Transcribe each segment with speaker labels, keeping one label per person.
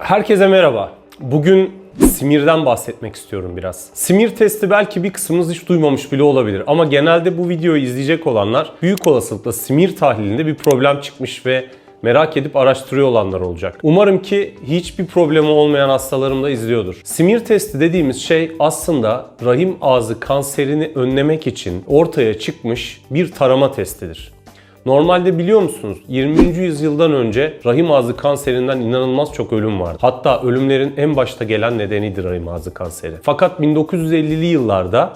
Speaker 1: Herkese merhaba. Bugün Simir'den bahsetmek istiyorum biraz. Simir testi belki bir kısmınız hiç duymamış bile olabilir ama genelde bu videoyu izleyecek olanlar büyük olasılıkla Simir tahlilinde bir problem çıkmış ve merak edip araştırıyor olanlar olacak. Umarım ki hiçbir problemi olmayan hastalarım da izliyordur. Simir testi dediğimiz şey aslında rahim ağzı kanserini önlemek için ortaya çıkmış bir tarama testidir. Normalde biliyor musunuz 20. yüzyıldan önce rahim ağzı kanserinden inanılmaz çok ölüm vardı. Hatta ölümlerin en başta gelen nedenidir rahim ağzı kanseri. Fakat 1950'li yıllarda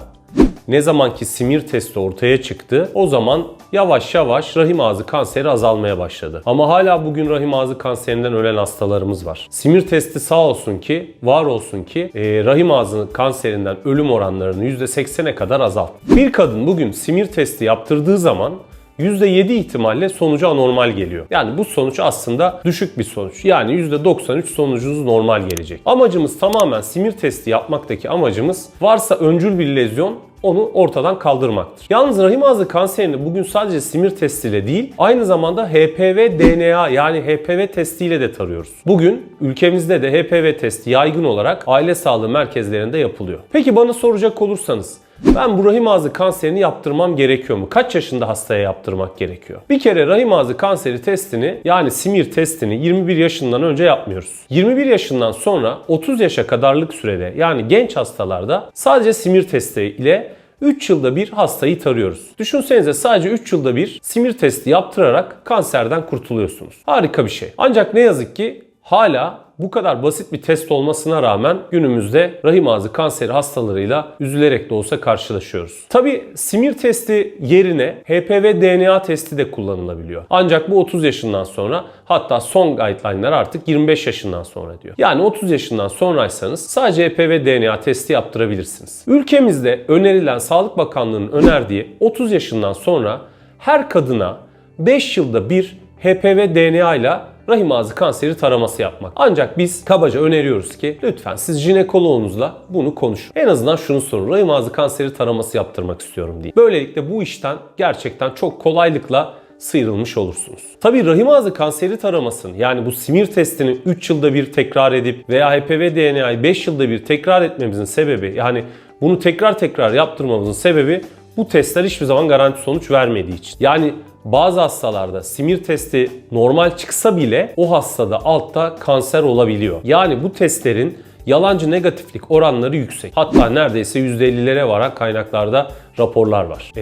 Speaker 1: ne zaman ki simir testi ortaya çıktı o zaman yavaş yavaş rahim ağzı kanseri azalmaya başladı. Ama hala bugün rahim ağzı kanserinden ölen hastalarımız var. Simir testi sağ olsun ki, var olsun ki e, rahim ağzı kanserinden ölüm oranlarını %80'e kadar azalttı. Bir kadın bugün simir testi yaptırdığı zaman %7 ihtimalle sonucu anormal geliyor. Yani bu sonuç aslında düşük bir sonuç. Yani %93 sonucunuz normal gelecek. Amacımız tamamen simir testi yapmaktaki amacımız varsa öncül bir lezyon onu ortadan kaldırmaktır. Yalnız rahim ağzı kanserini bugün sadece simir testiyle değil, aynı zamanda HPV DNA yani HPV testiyle de tarıyoruz. Bugün ülkemizde de HPV testi yaygın olarak aile sağlığı merkezlerinde yapılıyor. Peki bana soracak olursanız ben bu rahim ağzı kanserini yaptırmam gerekiyor mu? Kaç yaşında hastaya yaptırmak gerekiyor? Bir kere rahim ağzı kanseri testini yani simir testini 21 yaşından önce yapmıyoruz. 21 yaşından sonra 30 yaşa kadarlık sürede yani genç hastalarda sadece simir testi ile 3 yılda bir hastayı tarıyoruz. Düşünsenize sadece 3 yılda bir simir testi yaptırarak kanserden kurtuluyorsunuz. Harika bir şey. Ancak ne yazık ki hala bu kadar basit bir test olmasına rağmen günümüzde rahim ağzı kanseri hastalarıyla üzülerek de olsa karşılaşıyoruz. Tabi simir testi yerine HPV DNA testi de kullanılabiliyor. Ancak bu 30 yaşından sonra hatta son guideline'lar artık 25 yaşından sonra diyor. Yani 30 yaşından sonraysanız sadece HPV DNA testi yaptırabilirsiniz. Ülkemizde önerilen Sağlık Bakanlığı'nın önerdiği 30 yaşından sonra her kadına 5 yılda bir HPV DNA ile rahim ağzı kanseri taraması yapmak. Ancak biz kabaca öneriyoruz ki lütfen siz jinekoloğunuzla bunu konuşun. En azından şunu sorun. Rahim ağzı kanseri taraması yaptırmak istiyorum diye. Böylelikle bu işten gerçekten çok kolaylıkla sıyrılmış olursunuz. Tabii rahim ağzı kanseri taramasını yani bu simir testini 3 yılda bir tekrar edip veya HPV DNA'yı 5 yılda bir tekrar etmemizin sebebi yani bunu tekrar tekrar yaptırmamızın sebebi bu testler hiçbir zaman garanti sonuç vermediği için. Yani bazı hastalarda simir testi normal çıksa bile o hastada altta kanser olabiliyor. Yani bu testlerin yalancı negatiflik oranları yüksek. Hatta neredeyse %50'lere varan kaynaklarda raporlar var. Ee,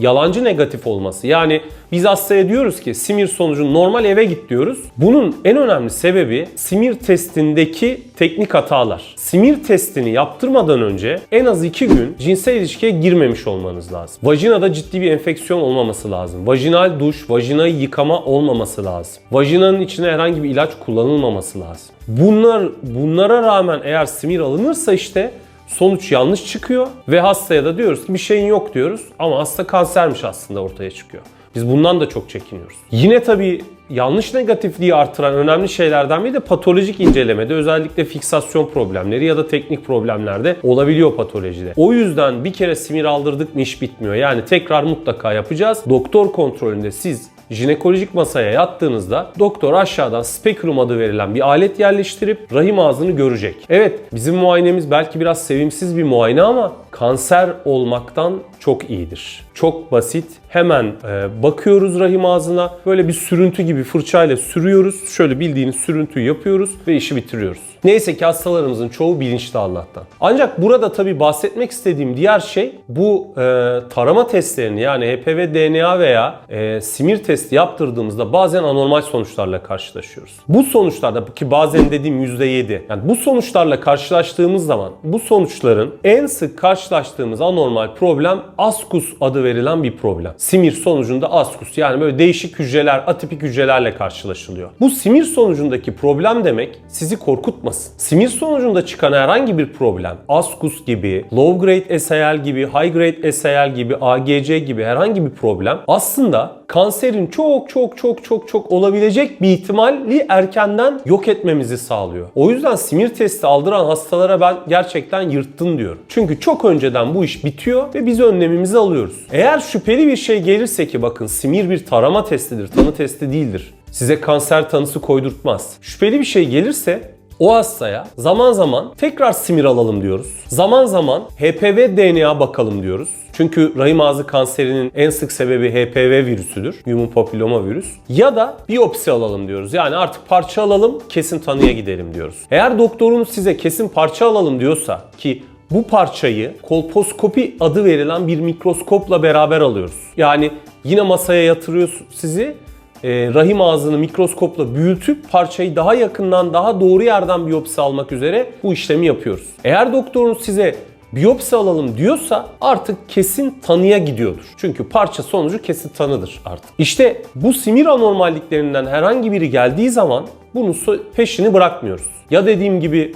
Speaker 1: yalancı negatif olması yani biz hastaya diyoruz ki simir sonucun normal eve git diyoruz. Bunun en önemli sebebi simir testindeki teknik hatalar. Simir testini yaptırmadan önce en az 2 gün cinsel ilişkiye girmemiş olmanız lazım. Vajinada ciddi bir enfeksiyon olmaması lazım. Vajinal duş, vajinayı yıkama olmaması lazım. Vajinanın içine herhangi bir ilaç kullanılmaması lazım. Bunlar bunlara rağmen eğer simir alınırsa işte sonuç yanlış çıkıyor ve hastaya da diyoruz ki bir şeyin yok diyoruz ama hasta kansermiş aslında ortaya çıkıyor. Biz bundan da çok çekiniyoruz. Yine tabii yanlış negatifliği artıran önemli şeylerden biri de patolojik incelemede özellikle fiksasyon problemleri ya da teknik problemlerde olabiliyor patolojide. O yüzden bir kere simir aldırdık mı iş bitmiyor. Yani tekrar mutlaka yapacağız. Doktor kontrolünde siz jinekolojik masaya yattığınızda doktor aşağıdan spektrum adı verilen bir alet yerleştirip rahim ağzını görecek. Evet bizim muayenemiz belki biraz sevimsiz bir muayene ama kanser olmaktan çok iyidir. Çok basit. Hemen e, bakıyoruz rahim ağzına. Böyle bir sürüntü gibi fırçayla sürüyoruz. Şöyle bildiğiniz sürüntüyü yapıyoruz ve işi bitiriyoruz. Neyse ki hastalarımızın çoğu bilinçli Allah'tan. Ancak burada tabii bahsetmek istediğim diğer şey bu e, tarama testlerini yani HPV DNA veya e, simir testi yaptırdığımızda bazen anormal sonuçlarla karşılaşıyoruz. Bu sonuçlarda ki bazen dediğim %7 yani bu sonuçlarla karşılaştığımız zaman bu sonuçların en sık karşılaştığımız anormal problem askus adı verilen bir problem. Simir sonucunda askus yani böyle değişik hücreler, atipik hücrelerle karşılaşılıyor. Bu simir sonucundaki problem demek sizi korkutmasın. Simir sonucunda çıkan herhangi bir problem, askus gibi, low grade SAL gibi, high grade SAL gibi, AGC gibi herhangi bir problem aslında kanserin çok çok çok çok çok olabilecek bir ihtimali erkenden yok etmemizi sağlıyor. O yüzden simir testi aldıran hastalara ben gerçekten yırttın diyorum. Çünkü çok önceden bu iş bitiyor ve biz önlemimizi alıyoruz. Eğer şüpheli bir şey gelirse ki bakın simir bir tarama testidir, tanı testi değildir. Size kanser tanısı koydurtmaz. Şüpheli bir şey gelirse O hastaya zaman zaman tekrar simir alalım diyoruz. Zaman zaman HPV DNA bakalım diyoruz. Çünkü rahim ağzı kanserinin en sık sebebi HPV virüsüdür. Human papilloma virüs. Ya da biyopsi alalım diyoruz. Yani artık parça alalım, kesin tanıya gidelim diyoruz. Eğer doktorunuz size kesin parça alalım diyorsa ki bu parçayı kolposkopi adı verilen bir mikroskopla beraber alıyoruz. Yani yine masaya yatırıyor sizi e, rahim ağzını mikroskopla büyütüp parçayı daha yakından, daha doğru yerden biyopsi almak üzere bu işlemi yapıyoruz. Eğer doktorunuz size biyopsi alalım diyorsa artık kesin tanıya gidiyordur. Çünkü parça sonucu kesin tanıdır artık. İşte bu simir anormalliklerinden herhangi biri geldiği zaman bunun peşini bırakmıyoruz. Ya dediğim gibi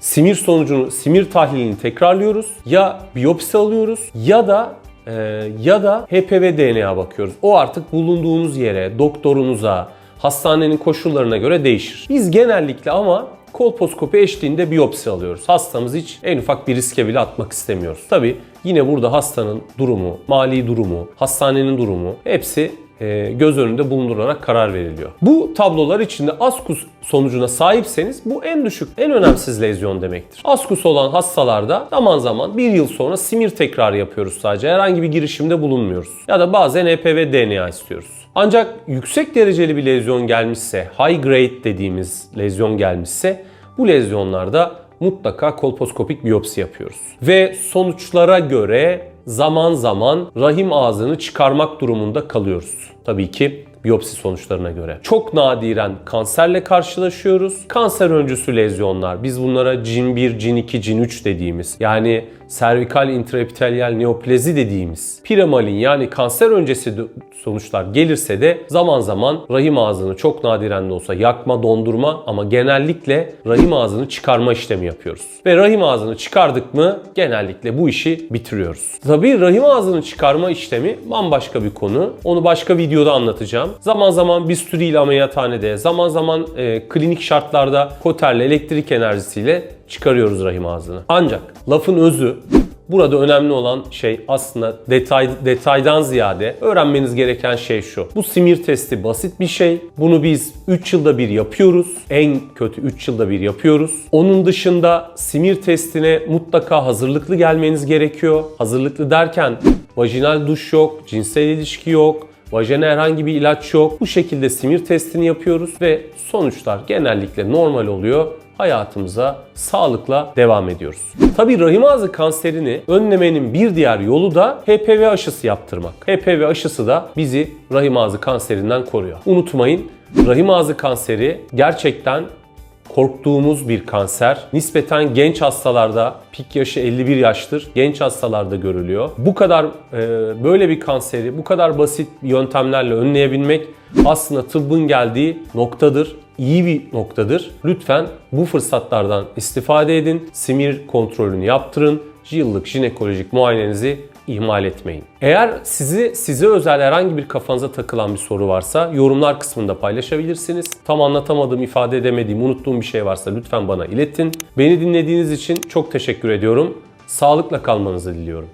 Speaker 1: simir sonucunu, simir tahlilini tekrarlıyoruz. Ya biyopsi alıyoruz ya da e, ya da HPV DNA bakıyoruz. O artık bulunduğunuz yere, doktorunuza, hastanenin koşullarına göre değişir. Biz genellikle ama kolposkopi eşliğinde biyopsi alıyoruz. Hastamız hiç en ufak bir riske bile atmak istemiyoruz. Tabi yine burada hastanın durumu, mali durumu, hastanenin durumu hepsi göz önünde bulundurarak karar veriliyor. Bu tablolar içinde askus sonucuna sahipseniz bu en düşük, en önemsiz lezyon demektir. Askus olan hastalarda zaman zaman bir yıl sonra simir tekrarı yapıyoruz sadece. Herhangi bir girişimde bulunmuyoruz. Ya da bazen HPV DNA istiyoruz. Ancak yüksek dereceli bir lezyon gelmişse, high grade dediğimiz lezyon gelmişse bu lezyonlarda mutlaka kolposkopik biyopsi yapıyoruz. Ve sonuçlara göre zaman zaman rahim ağzını çıkarmak durumunda kalıyoruz. Tabii ki biyopsi sonuçlarına göre. Çok nadiren kanserle karşılaşıyoruz. Kanser öncüsü lezyonlar. Biz bunlara cin 1, cin 2, cin 3 dediğimiz yani servikal intraepitelyal neoplezi dediğimiz piremalin yani kanser öncesi sonuçlar gelirse de zaman zaman rahim ağzını çok nadiren de olsa yakma, dondurma ama genellikle rahim ağzını çıkarma işlemi yapıyoruz. Ve rahim ağzını çıkardık mı genellikle bu işi bitiriyoruz. Tabii rahim ağzını çıkarma işlemi bambaşka bir konu. Onu başka videoda anlatacağım. Zaman zaman bistüriyle ameliyathanede, zaman zaman e, klinik şartlarda koterle elektrik enerjisiyle çıkarıyoruz rahim ağzını. Ancak lafın özü Burada önemli olan şey aslında detay detaydan ziyade öğrenmeniz gereken şey şu. Bu simir testi basit bir şey. Bunu biz 3 yılda bir yapıyoruz. En kötü 3 yılda bir yapıyoruz. Onun dışında simir testine mutlaka hazırlıklı gelmeniz gerekiyor. Hazırlıklı derken vajinal duş yok, cinsel ilişki yok, Vajene herhangi bir ilaç yok. Bu şekilde simir testini yapıyoruz ve sonuçlar genellikle normal oluyor hayatımıza sağlıkla devam ediyoruz. Tabi rahim ağzı kanserini önlemenin bir diğer yolu da HPV aşısı yaptırmak. HPV aşısı da bizi rahim ağzı kanserinden koruyor. Unutmayın rahim ağzı kanseri gerçekten korktuğumuz bir kanser. Nispeten genç hastalarda pik yaşı 51 yaştır. Genç hastalarda görülüyor. Bu kadar e, böyle bir kanseri bu kadar basit yöntemlerle önleyebilmek aslında tıbbın geldiği noktadır iyi bir noktadır. Lütfen bu fırsatlardan istifade edin. Simir kontrolünü yaptırın. Yıllık jinekolojik muayenenizi ihmal etmeyin. Eğer sizi size özel herhangi bir kafanıza takılan bir soru varsa yorumlar kısmında paylaşabilirsiniz. Tam anlatamadığım, ifade edemediğim, unuttuğum bir şey varsa lütfen bana iletin. Beni dinlediğiniz için çok teşekkür ediyorum. Sağlıkla kalmanızı diliyorum.